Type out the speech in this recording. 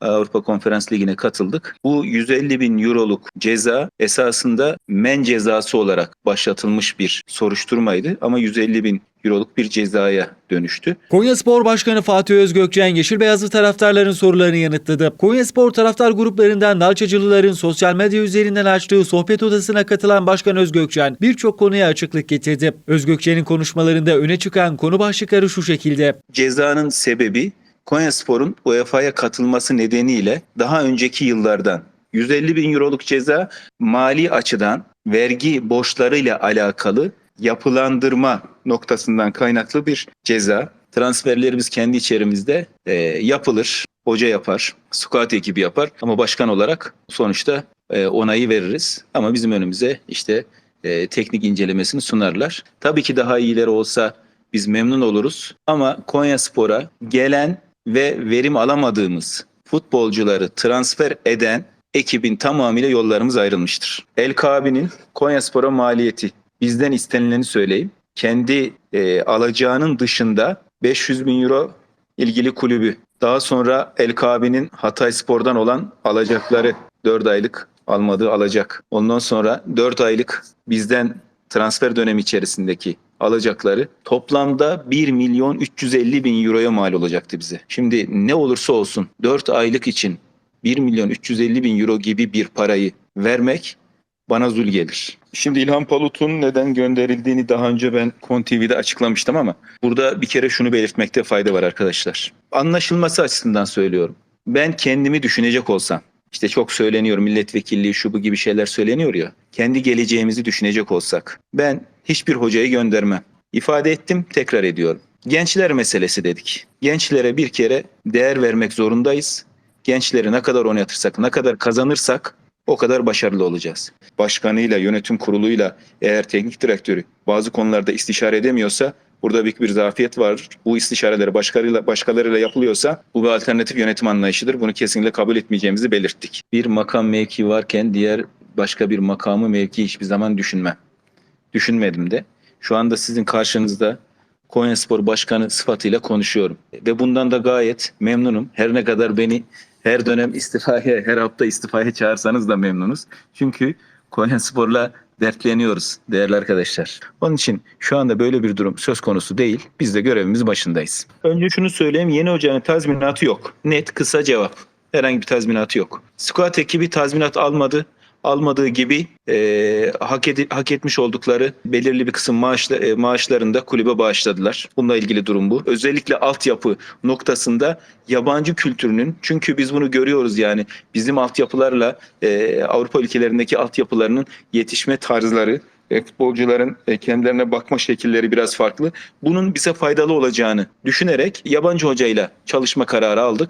Avrupa Konferans Ligi'ne katıldık. Bu 150 bin euroluk ceza esasında men cezası olarak başlatılmış bir soruşturmaydı ama 150 bin euroluk bir cezaya dönüştü. Konya Spor Başkanı Fatih Özgökçen Yeşil Beyazlı taraftarların sorularını yanıtladı. Konya Spor taraftar gruplarından Nalçacılıların sosyal medya üzerinden açtığı sohbet odasına katılan Başkan Özgökçen birçok konuya açıklık getirdi. Özgökçen'in konuşmalarında öne çıkan konu başlıkları şu şekilde. Cezanın sebebi Konyaspor'un UEFA'ya katılması nedeniyle daha önceki yıllardan 150 bin euroluk ceza mali açıdan vergi borçlarıyla alakalı yapılandırma noktasından kaynaklı bir ceza. Transferlerimiz kendi içerimizde e, yapılır. Hoca yapar, scout ekibi yapar ama başkan olarak sonuçta e, onayı veririz. Ama bizim önümüze işte e, teknik incelemesini sunarlar. Tabii ki daha iyileri olsa biz memnun oluruz. Ama Konya Spor'a gelen ve verim alamadığımız futbolcuları transfer eden ekibin tamamıyla yollarımız ayrılmıştır. El Kabi'nin Konya Spor'a maliyeti bizden istenileni söyleyeyim. Kendi e, alacağının dışında 500 bin euro ilgili kulübü. Daha sonra El Kabi'nin Hatay Spor'dan olan alacakları 4 aylık almadığı alacak. Ondan sonra 4 aylık bizden transfer dönemi içerisindeki alacakları toplamda 1 milyon 350 bin euroya mal olacaktı bize. Şimdi ne olursa olsun 4 aylık için 1 milyon 350 bin euro gibi bir parayı vermek bana zul gelir. Şimdi İlhan Palut'un neden gönderildiğini daha önce ben Kon TV'de açıklamıştım ama burada bir kere şunu belirtmekte fayda var arkadaşlar. Anlaşılması açısından söylüyorum. Ben kendimi düşünecek olsam işte çok söyleniyor milletvekilliği şu bu gibi şeyler söyleniyor ya. Kendi geleceğimizi düşünecek olsak ben hiçbir hocayı göndermem. İfade ettim tekrar ediyorum. Gençler meselesi dedik. Gençlere bir kere değer vermek zorundayız. Gençleri ne kadar oynatırsak, ne kadar kazanırsak o kadar başarılı olacağız. Başkanıyla, yönetim kuruluyla eğer teknik direktörü bazı konularda istişare edemiyorsa burada büyük bir zafiyet var. Bu istişareleri başkalarıyla, başkalarıyla yapılıyorsa bu bir alternatif yönetim anlayışıdır. Bunu kesinlikle kabul etmeyeceğimizi belirttik. Bir makam mevki varken diğer başka bir makamı mevki hiçbir zaman düşünmem. Düşünmedim de. Şu anda sizin karşınızda Konyaspor Başkanı sıfatıyla konuşuyorum. Ve bundan da gayet memnunum. Her ne kadar beni her dönem istifaya, her hafta istifaya çağırsanız da memnunuz. Çünkü Konyaspor'la dertleniyoruz değerli arkadaşlar. Onun için şu anda böyle bir durum söz konusu değil. Biz de görevimiz başındayız. Önce şunu söyleyeyim. Yeni hocanın tazminatı yok. Net kısa cevap. Herhangi bir tazminatı yok. Squat ekibi tazminat almadı. Almadığı gibi e, hak, edi- hak etmiş oldukları belirli bir kısım maaşla, e, maaşlarını da kulübe bağışladılar. Bununla ilgili durum bu. Özellikle altyapı noktasında yabancı kültürünün çünkü biz bunu görüyoruz yani bizim altyapılarla e, Avrupa ülkelerindeki altyapılarının yetişme tarzları e, futbolcuların e, kendilerine bakma şekilleri biraz farklı. Bunun bize faydalı olacağını düşünerek yabancı hocayla çalışma kararı aldık.